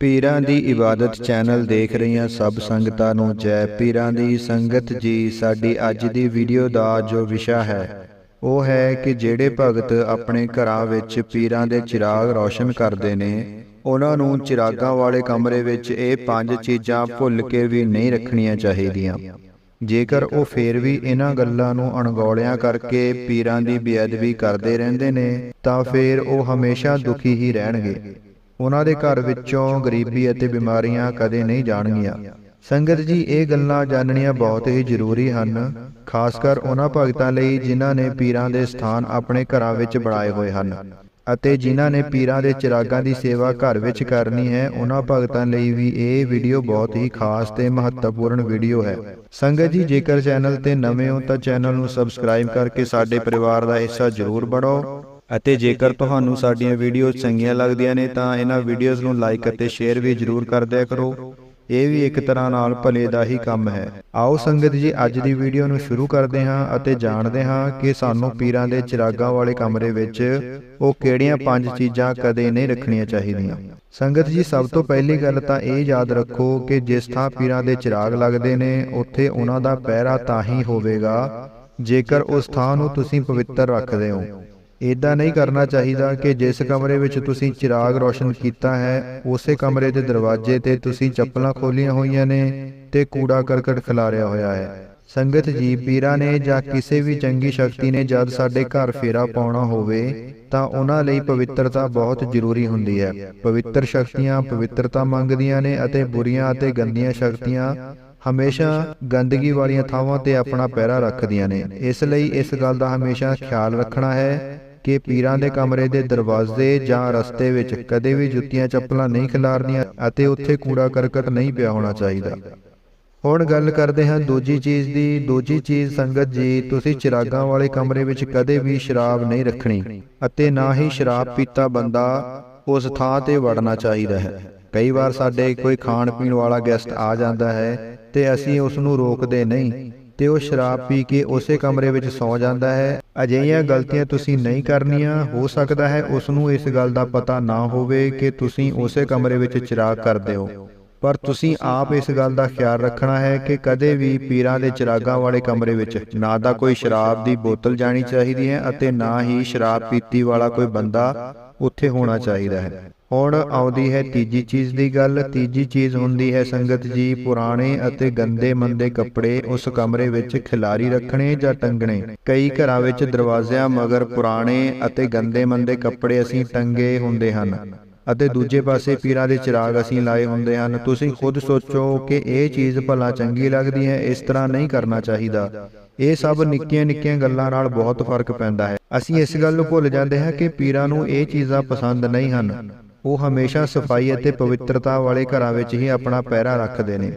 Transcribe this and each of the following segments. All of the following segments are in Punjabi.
ਪੀਰਾਂ ਦੀ ਇਬਾਦਤ ਚੈਨਲ ਦੇਖ ਰਹੀਆਂ ਸਭ ਸੰਗਤਾਂ ਨੂੰ ਜੈ ਪੀਰਾਂ ਦੀ ਸੰਗਤ ਜੀ ਸਾਡੀ ਅੱਜ ਦੀ ਵੀਡੀਓ ਦਾ ਜੋ ਵਿਸ਼ਾ ਹੈ ਉਹ ਹੈ ਕਿ ਜਿਹੜੇ ਭਗਤ ਆਪਣੇ ਘਰਾਂ ਵਿੱਚ ਪੀਰਾਂ ਦੇ ਚਿਰਾਗ ਰੌਸ਼ਨ ਕਰਦੇ ਨੇ ਉਹਨਾਂ ਨੂੰ ਚਿਰਾਗਾਂ ਵਾਲੇ ਕਮਰੇ ਵਿੱਚ ਇਹ ਪੰਜ ਚੀਜ਼ਾਂ ਭੁੱਲ ਕੇ ਵੀ ਨਹੀਂ ਰੱਖਣੀਆਂ ਚਾਹੀਦੀਆਂ। ਜੇਕਰ ਉਹ ਫੇਰ ਵੀ ਇਹਨਾਂ ਗੱਲਾਂ ਨੂੰ ਅਣਗੌਲਿਆਂ ਕਰਕੇ ਪੀਰਾਂ ਦੀ ਬੇਅਦਬੀ ਕਰਦੇ ਰਹਿੰਦੇ ਨੇ ਤਾਂ ਫੇਰ ਉਹ ਹਮੇਸ਼ਾ ਦੁਖੀ ਹੀ ਰਹਿਣਗੇ ਉਹਨਾਂ ਦੇ ਘਰ ਵਿੱਚੋਂ ਗਰੀਬੀ ਅਤੇ ਬਿਮਾਰੀਆਂ ਕਦੇ ਨਹੀਂ ਜਾਣਗੀਆਂ। ਸੰਗਤ ਜੀ, ਇਹ ਗੱਲਾਂ ਜਾਣਨੀਆਂ ਬਹੁਤ ਹੀ ਜ਼ਰੂਰੀ ਹਨ, ਖਾਸ ਕਰ ਉਹਨਾਂ ਭਗਤਾਂ ਲਈ ਜਿਨ੍ਹਾਂ ਨੇ ਪੀਰਾਂ ਦੇ ਸਥਾਨ ਆਪਣੇ ਘਰਾਂ ਵਿੱਚ ਬਣਾਏ ਹੋਏ ਹਨ ਅਤੇ ਜਿਨ੍ਹਾਂ ਨੇ ਪੀਰਾਂ ਦੇ ਚਿਰਾਗਾਂ ਦੀ ਸੇਵਾ ਘਰ ਵਿੱਚ ਕਰਨੀ ਹੈ, ਉਹਨਾਂ ਭਗਤਾਂ ਲਈ ਵੀ ਇਹ ਵੀਡੀਓ ਬਹੁਤ ਹੀ ਖਾਸ ਤੇ ਮਹੱਤਵਪੂਰਨ ਵੀਡੀਓ ਹੈ। ਸੰਗਤ ਜੀ, ਜੇਕਰ ਚੈਨਲ ਤੇ ਨਵੇਂ ਹੋ ਤਾਂ ਚੈਨਲ ਨੂੰ ਸਬਸਕ੍ਰਾਈਬ ਕਰਕੇ ਸਾਡੇ ਪਰਿਵਾਰ ਦਾ ਹਿੱਸਾ ਜ਼ਰੂਰ ਬਣੋ ਅਤੇ ਜੇਕਰ ਤੁਹਾਨੂੰ ਸਾਡੀਆਂ ਵੀਡੀਓਜ਼ ਚੰਗੀਆਂ ਲੱਗਦੀਆਂ ਨੇ ਤਾਂ ਇਹਨਾਂ ਵੀਡੀਓਜ਼ ਨੂੰ ਲਾਈਕ ਅਤੇ ਸ਼ੇਅਰ ਵੀ ਜ਼ਰੂਰ ਕਰਦਿਆ ਕਰੋ। ਇਹ ਵੀ ਇੱਕ ਤਰ੍ਹਾਂ ਨਾਲ ਭਲੇ ਦਾ ਹੀ ਕੰਮ ਹੈ। ਆਓ ਸੰਗਤ ਜੀ, ਅੱਜ ਦੀ ਵੀਡੀਓ ਨੂੰ ਸ਼ੁਰੂ ਕਰਦੇ ਹਾਂ ਅਤੇ ਜਾਣਦੇ ਹਾਂ ਕਿ ਸਾਨੂੰ ਪੀਰਾਂ ਦੇ ਚਿਰਾਗਾਂ ਵਾਲੇ ਕਮਰੇ ਵਿੱਚ ਉਹ ਕਿਹੜੀਆਂ ਪੰਜ ਚੀਜ਼ਾਂ ਕਦੇ ਨਹੀਂ ਰੱਖਣੀਆਂ ਚਾਹੀਦੀਆਂ। ਸੰਗਤ ਜੀ, ਸਭ ਤੋਂ ਪਹਿਲੀ ਗੱਲ ਤਾਂ ਇਹ ਯਾਦ ਰੱਖੋ ਕਿ ਜਿਸ ਥਾਂ ਪੀਰਾਂ ਦੇ ਚਿਰਾਗ ਲੱਗਦੇ ਨੇ, ਉੱਥੇ ਉਹਨਾਂ ਦਾ ਪਹਿਰਾ ਤਾਂ ਹੀ ਹੋਵੇਗਾ ਜੇਕਰ ਉਸ ਥਾਂ ਨੂੰ ਤੁਸੀਂ ਪਵਿੱਤਰ ਰੱਖਦੇ ਹੋ। ਇਦਾਂ ਨਹੀਂ ਕਰਨਾ ਚਾਹੀਦਾ ਕਿ ਜਿਸ ਕਮਰੇ ਵਿੱਚ ਤੁਸੀਂ ਚਿਰਾਗ ਰੋਸ਼ਨ ਕੀਤਾ ਹੈ ਉਸੇ ਕਮਰੇ ਦੇ ਦਰਵਾਜ਼ੇ ਤੇ ਤੁਸੀਂ ਚੱਪਲਾਂ ਖੋਲੀਆਂ ਹੋਈਆਂ ਨੇ ਤੇ ਕੂੜਾ ਕਰਕਟ ਖਿਲਾਰਿਆ ਹੋਇਆ ਹੈ। ਸੰਗਤ ਜੀ ਪੀਰਾਂ ਨੇ ਜਾਂ ਕਿਸੇ ਵੀ ਚੰਗੀ ਸ਼ਕਤੀ ਨੇ ਜਦ ਸਾਡੇ ਘਰ ਫੇਰਾ ਪਾਉਣਾ ਹੋਵੇ ਤਾਂ ਉਹਨਾਂ ਲਈ ਪਵਿੱਤਰਤਾ ਬਹੁਤ ਜ਼ਰੂਰੀ ਹੁੰਦੀ ਹੈ। ਪਵਿੱਤਰ ਸ਼ਕਤੀਆਂ ਪਵਿੱਤਰਤਾ ਮੰਗਦੀਆਂ ਨੇ ਅਤੇ ਬੁਰੀਆਂ ਅਤੇ ਗੰਦੀਆਂ ਸ਼ਕਤੀਆਂ ਹਮੇਸ਼ਾ ਗੰਦਗੀ ਵਾਲੀਆਂ ਥਾਵਾਂ ਤੇ ਆਪਣਾ ਪਹਿਰਾ ਰੱਖਦੀਆਂ ਨੇ ਇਸ ਲਈ ਇਸ ਗੱਲ ਦਾ ਹਮੇਸ਼ਾ ਖਿਆਲ ਰੱਖਣਾ ਹੈ ਕਿ ਪੀਰਾਂ ਦੇ ਕਮਰੇ ਦੇ ਦਰਵਾਜ਼ੇ ਜਾਂ ਰਸਤੇ ਵਿੱਚ ਕਦੇ ਵੀ ਜੁੱਤੀਆਂ ਚੱਪਲਾਂ ਨਹੀਂ ਖਿਲਾਰਨੀਆਂ ਅਤੇ ਉੱਥੇ ਕੂੜਾ ਕਰਕਟ ਨਹੀਂ ਪਿਆ ਹੋਣਾ ਚਾਹੀਦਾ। ਹੁਣ ਗੱਲ ਕਰਦੇ ਹਾਂ ਦੂਜੀ ਚੀਜ਼ ਦੀ। ਦੂਜੀ ਚੀਜ਼, ਸੰਗਤ ਜੀ, ਤੁਸੀਂ ਚਿਰਾਗਾਂ ਵਾਲੇ ਕਮਰੇ ਵਿੱਚ ਕਦੇ ਵੀ ਸ਼ਰਾਬ ਨਹੀਂ ਰੱਖਣੀ ਅਤੇ ਨਾ ਹੀ ਸ਼ਰਾਬ ਪੀਤਾ ਬੰਦਾ ਉਸ ਥਾਂ ਤੇ ਵੜਨਾ ਚਾਹੀਦਾ ਹੈ। ਕਈ ਵਾਰ ਸਾਡੇ ਕੋਈ ਖਾਣ ਪੀਣ ਵਾਲਾ ਗੈਸਟ ਆ ਜਾਂਦਾ ਹੈ ਤੇ ਅਸੀਂ ਉਸ ਨੂੰ ਰੋਕਦੇ ਨਹੀਂ ਤੇ ਉਹ ਸ਼ਰਾਬ ਪੀ ਕੇ ਉਸੇ ਕਮਰੇ ਵਿੱਚ ਸੌ ਜਾਂਦਾ ਹੈ ਅਜਿਹੀਆਂ ਗਲਤੀਆਂ ਤੁਸੀਂ ਨਹੀਂ ਕਰਨੀਆਂ ਹੋ ਸਕਦਾ ਹੈ ਉਸ ਨੂੰ ਇਸ ਗੱਲ ਦਾ ਪਤਾ ਨਾ ਹੋਵੇ ਕਿ ਤੁਸੀਂ ਉਸੇ ਕਮਰੇ ਵਿੱਚ ਚਿਰਾਗ ਕਰਦੇ ਹੋ। ਪਰ ਤੁਸੀਂ ਆਪ ਇਸ ਗੱਲ ਦਾ ਖਿਆਲ ਰੱਖਣਾ ਹੈ ਕਿ ਕਦੇ ਵੀ ਪੀਰਾਂ ਦੇ ਚਿਰਾਗਾਂ ਵਾਲੇ ਕਮਰੇ ਵਿੱਚ ਨਾ ਤਾਂ ਕੋਈ ਸ਼ਰਾਬ ਦੀ ਬੋਤਲ ਜਾਣੀ ਚਾਹੀਦੀ ਹੈ ਅਤੇ ਨਾ ਹੀ ਸ਼ਰਾਬ ਪੀਤੀ ਵਾਲਾ ਕੋਈ ਬੰਦਾ ਉੱਥੇ ਹੋਣਾ ਚਾਹੀਦਾ ਹੈ। ਹੁਣ ਆਉਂਦੀ ਹੈ ਤੀਜੀ ਚੀਜ਼ ਦੀ ਗੱਲ। ਤੀਜੀ ਚੀਜ਼ ਹੁੰਦੀ ਹੈ ਸੰਗਤ ਜੀ, ਪੁਰਾਣੇ ਅਤੇ ਗੰਦੇ ਮੰਦੇ ਕੱਪੜੇ ਉਸ ਕਮਰੇ ਵਿੱਚ ਖਿਲਾਰੀ ਰੱਖਣੇ ਜਾਂ ਟੰਗਣੇ। ਕਈ ਘਰਾਂ ਵਿੱਚ ਦਰਵਾਜ਼ਿਆਂ ਮਗਰ ਪੁਰਾਣੇ ਅਤੇ ਗੰਦੇ ਮੰਦੇ ਕੱਪੜੇ ਅਸੀਂ ਟੰਗੇ ਹੁੰਦੇ ਹਨ। ਅਤੇ ਦੂਜੇ ਪਾਸੇ ਪੀਰਾਂ ਦੇ ਚਿਰਾਗ ਅਸੀਂ ਲਾਏ ਹੁੰਦੇ ਹਨ। ਤੁਸੀਂ ਖੁਦ ਸੋਚੋ ਕਿ ਇਹ ਚੀਜ਼ ਭਲਾ ਚੰਗੀ ਲੱਗਦੀ ਹੈ ਇਸ ਤਰ੍ਹਾਂ ਨਹੀਂ ਕਰਨਾ ਚਾਹੀਦਾ। ਇਹ ਸਭ ਨਿੱਕੀਆਂ ਨਿੱਕੀਆਂ ਗੱਲਾਂ ਨਾਲ ਬਹੁਤ ਫ਼ਰਕ ਪੈਂਦਾ ਹੈ। ਅਸੀਂ ਇਸ ਗੱਲ ਨੂੰ ਭੁੱਲ ਜਾਂਦੇ ਹਾਂ ਕਿ ਪੀਰਾਂ ਨੂੰ ਇਹ ਚੀਜ਼ਾਂ ਪਸੰਦ ਨਹੀਂ ਹਨ। ਉਹ ਹਮੇਸ਼ਾ ਸਫ਼ਾਈ ਅਤੇ ਪਵਿੱਤਰਤਾ ਵਾਲੇ ਘਰਾਂ ਵਿੱਚ ਹੀ ਆਪਣਾ ਪਹਿਰਾ ਰੱਖਦੇ ਨੇ।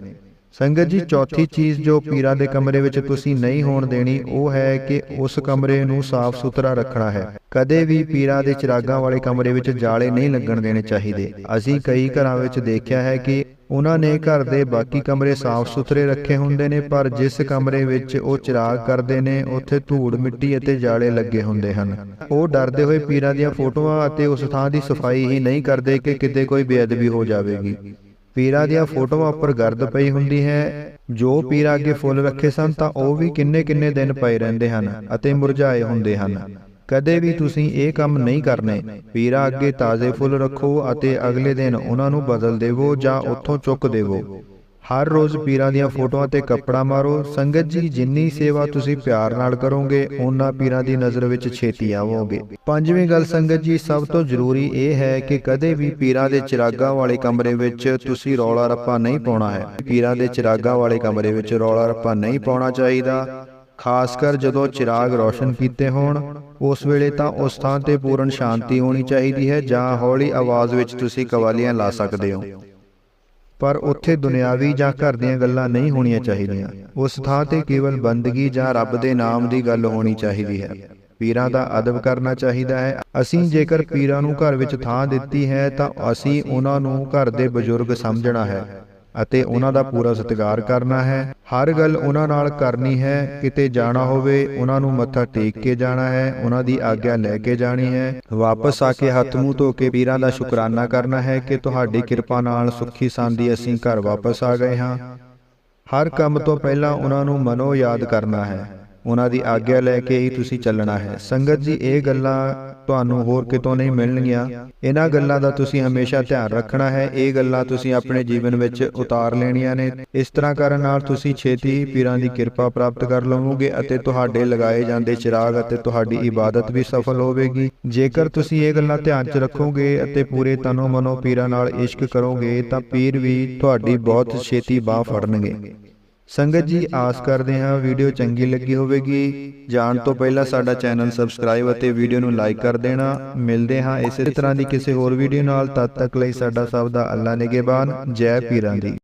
ਸੰਗਤ ਜੀ ਚੌਥੀ ਚੀਜ਼ ਜੋ ਪੀਰਾਂ ਦੇ ਕਮਰੇ ਵਿੱਚ ਤੁਸੀਂ ਨਹੀਂ ਹੋਣ ਦੇਣੀ ਉਹ ਹੈ ਕਿ ਉਸ ਕਮਰੇ ਨੂੰ ਸਾਫ਼ ਸੁਥਰਾ ਰੱਖਣਾ ਹੈ। ਕਦੇ ਵੀ ਪੀਰਾਂ ਦੇ ਚਿਰਾਗਾਂ ਵਾਲੇ ਕਮਰੇ ਵਿੱਚ ਜਾਲੇ ਨਹੀਂ ਲੱਗਣ ਦੇਣੇ ਚਾਹੀਦੇ। ਅਸੀਂ ਕਈ ਘਰਾਂ ਵਿੱਚ ਦੇਖਿਆ ਹੈ ਕਿ ਉਹਨਾਂ ਨੇ ਘਰ ਦੇ ਬਾਕੀ ਕਮਰੇ ਸਾਫ਼ ਸੁਥਰੇ ਰੱਖੇ ਹੁੰਦੇ ਨੇ ਪਰ ਜਿਸ ਕਮਰੇ ਵਿੱਚ ਉਹ ਚਿਰਾਗ ਕਰਦੇ ਨੇ ਉੱਥੇ ਧੂੜ ਮਿੱਟੀ ਅਤੇ ਜਾਲੇ ਲੱਗੇ ਹੁੰਦੇ ਹਨ। ਉਹ ਡਰਦੇ ਹੋਏ ਪੀਰਾਂ ਦੀਆਂ ਫੋਟੋਆਂ ਅਤੇ ਉਸ ਥਾਂ ਦੀ ਸਫ਼ਾਈ ਹੀ ਨਹੀਂ ਕਰਦੇ ਕਿ ਕਿਤੇ ਕੋਈ ਬੇਅਦਬੀ ਹੋ ਜਾਵੇਗੀ ਪੀਰਾਂ ਦੀਆਂ ਫੋਟੋਆਂ ਉੱਪਰ ਗਰਦ ਪਈ ਹੁੰਦੀ ਹੈ। ਜੋ ਪੀਰਾਂ ਅੱਗੇ ਫੁੱਲ ਰੱਖੇ ਸਨ ਤਾਂ ਉਹ ਵੀ ਕਿੰਨੇ ਕਿੰਨੇ ਦਿਨ ਪਏ ਰਹਿੰਦੇ ਹਨ ਅਤੇ ਮੁਰਝਾਏ ਹੁੰਦੇ ਹਨ। ਕਦੇ ਵੀ ਤੁਸੀਂ ਇਹ ਕੰਮ ਨਹੀਂ ਕਰਨੇ। ਪੀਰਾਂ ਅੱਗੇ ਤਾਜ਼ੇ ਫੁੱਲ ਰੱਖੋ ਅਤੇ ਅਗਲੇ ਦਿਨ ਉਹਨਾਂ ਨੂੰ ਬਦਲ ਦੇਵੋ ਜਾਂ ਉੱਥੋਂ ਚੁੱਕ ਦੇਵੋ। ਹਰ ਰੋਜ਼ ਪੀਰਾਂ ਦੀਆਂ ਫੋਟੋਆਂ ਤੇ ਕੱਪੜਾ ਮਾਰੋ। ਸੰਗਤ ਜੀ, ਜਿੰਨੀ ਸੇਵਾ ਤੁਸੀਂ ਪਿਆਰ ਨਾਲ ਕਰੋਗੇ, ਓਨਾ ਪੀਰਾਂ ਦੀ ਨਜ਼ਰ ਵਿੱਚ ਛੇਤੀ ਆਵੋਗੇ। ਪੰਜਵੀਂ ਗੱਲ ਸੰਗਤ ਜੀ, ਸਭ ਤੋਂ ਜ਼ਰੂਰੀ ਇਹ ਹੈ ਕਿ ਕਦੇ ਵੀ ਪੀਰਾਂ ਦੇ ਚਿਰਾਗਾਂ ਵਾਲੇ ਕਮਰੇ ਵਿੱਚ ਤੁਸੀਂ ਰੌਲਾ ਰੱਪਾ ਨਹੀਂ ਪਾਉਣਾ ਹੈ। ਪੀਰਾਂ ਦੇ ਚਿਰਾਗਾਂ ਵਾਲੇ ਕਮਰੇ ਵਿੱਚ ਰੌਲਾ ਰੱਪਾ ਨਹੀਂ ਪਾਉਣਾ ਚਾਹੀਦਾ। ਖਾਸ ਕਰ ਜਦੋਂ ਚਿਰਾਗ ਰੋਸ਼ਨ ਕੀਤੇ ਹੋਣ, ਉਸ ਵੇਲੇ ਤਾਂ ਉਸ ਥਾਂ ਤੇ ਪੂਰਨ ਸ਼ਾਂਤੀ ਹੋਣੀ ਚਾਹੀਦੀ ਹੈ, ਜਾਂ ਹੌਲੀ ਆਵਾਜ਼ ਵਿੱਚ ਤੁਸੀਂ ਕਵਾਲੀਆਂ ਲਾ ਸਕਦੇ ਹੋ। ਪਰ ਉੱਥੇ ਦੁਨਿਆਵੀ ਜਾਂ ਘਰ ਦੀਆਂ ਗੱਲਾਂ ਨਹੀਂ ਹੋਣੀਆਂ ਚਾਹੀਦੀਆਂ। ਉਸ ਥਾਂ ਤੇ ਕੇਵਲ ਬੰਦਗੀ ਜਾਂ ਰੱਬ ਦੇ ਨਾਮ ਦੀ ਗੱਲ ਹੋਣੀ ਚਾਹੀਦੀ ਹੈ। ਪੀਰਾਂ ਦਾ ਅਦਬ ਕਰਨਾ ਚਾਹੀਦਾ ਹੈ। ਅਸੀਂ ਜੇਕਰ ਪੀਰਾਂ ਨੂੰ ਘਰ ਵਿੱਚ ਥਾਂ ਦਿੱਤੀ ਹੈ ਤਾਂ ਅਸੀਂ ਉਹਨਾਂ ਨੂੰ ਘਰ ਦੇ ਬਜ਼ੁਰਗ ਸਮਝਣਾ ਹੈ। ਅਤੇ ਉਹਨਾਂ ਦਾ ਪੂਰਾ ਸਤਿਕਾਰ ਕਰਨਾ ਹੈ। ਹਰ ਗੱਲ ਉਹਨਾਂ ਨਾਲ ਕਰਨੀ ਹੈ। ਕਿਤੇ ਜਾਣਾ ਹੋਵੇ ਉਹਨਾਂ ਨੂੰ ਮੱਥਾ ਟੇਕ ਕੇ ਜਾਣਾ ਹੈ। ਉਹਨਾਂ ਦੀ ਆਗਿਆ ਲੈ ਕੇ ਜਾਣੀ ਹੈ। ਵਾਪਸ ਆ ਕੇ ਹੱਥ ਮੂੰਹ ਧੋ ਕੇ ਪੀਰਾਂ ਦਾ ਸ਼ੁਕਰਾਨਾ ਕਰਨਾ ਹੈ ਕਿ ਤੁਹਾਡੀ ਕਿਰਪਾ ਨਾਲ ਸੁੱਖੀ ਸਾਂਦੀ ਅਸੀਂ ਘਰ ਵਾਪਸ ਆ ਗਏ ਹਾਂ। ਹਰ ਕੰਮ ਤੋਂ ਪਹਿਲਾਂ ਉਹਨਾਂ ਨੂੰ ਮਨੋ ਯਾਦ ਕਰਨਾ ਹੈ। ਉਹਨਾਂ ਦੀ ਆਗਿਆ ਲੈ ਕੇ ਹੀ ਤੁਸੀਂ ਚੱਲਣਾ ਹੈ। ਸੰਗਤ ਜੀ, ਇਹ ਗੱਲਾਂ ਤੁਹਾਨੂੰ ਹੋਰ ਕਿਤੋਂ ਨਹੀਂ ਮਿਲਣਗੀਆਂ। ਇਹਨਾਂ ਗੱਲਾਂ ਦਾ ਤੁਸੀਂ ਹਮੇਸ਼ਾ ਧਿਆਨ ਰੱਖਣਾ ਹੈ। ਇਹ ਗੱਲਾਂ ਤੁਸੀਂ ਆਪਣੇ ਜੀਵਨ ਵਿੱਚ ਉਤਾਰ ਲੈਣੀਆਂ ਨੇ। ਇਸ ਤਰ੍ਹਾਂ ਕਰਨ ਨਾਲ ਤੁਸੀਂ ਛੇਤੀ ਪੀਰਾਂ ਦੀ ਕਿਰਪਾ ਪ੍ਰਾਪਤ ਕਰ ਲਵੋਗੇ ਅਤੇ ਤੁਹਾਡੇ ਲਗਾਏ ਜਾਂਦੇ ਚਿਰਾਗ ਅਤੇ ਤੁਹਾਡੀ ਇਬਾਦਤ ਵੀ ਸਫਲ ਹੋਵੇਗੀ। ਜੇਕਰ ਤੁਸੀਂ ਇਹ ਗੱਲਾਂ ਧਿਆਨ 'ਚ ਰੱਖੋਗੇ ਅਤੇ ਪੂਰੇ ਤਨੋ ਮਨੋ ਪੀਰਾਂ ਨਾਲ ਇਸ਼ਕ ਕਰੋਗੇ ਤਾਂ ਪੀਰ ਵੀ ਤੁਹਾਡੀ ਬਹੁਤ ਛੇਤੀ ਬਾਹ ਫੜਨਗੇ। ਸੰਗਤ ਜੀ ਆਸ ਕਰਦੇ ਹਾਂ ਵੀਡੀਓ ਚੰਗੀ ਲੱਗੀ ਹੋਵੇਗੀ। ਜਾਣ ਤੋਂ ਪਹਿਲਾਂ ਸਾਡਾ ਚੈਨਲ ਸਬਸਕ੍ਰਾਈਬ ਅਤੇ ਵੀਡੀਓ ਨੂੰ ਲਾਈਕ ਕਰ ਦੇਣਾ। ਮਿਲਦੇ ਹਾਂ ਇਸੇ ਤਰ੍ਹਾਂ ਦੀ ਕਿਸੇ ਹੋਰ ਵੀਡੀਓ ਨਾਲ। ਤਦ ਤੱਕ ਲਈ ਸਾਡਾ ਸਭ ਦਾ ਅੱਲਾ ਨਿਗਹਿਬਾਨ ਜੈ ਪੀਰਾਂ ਦੀ।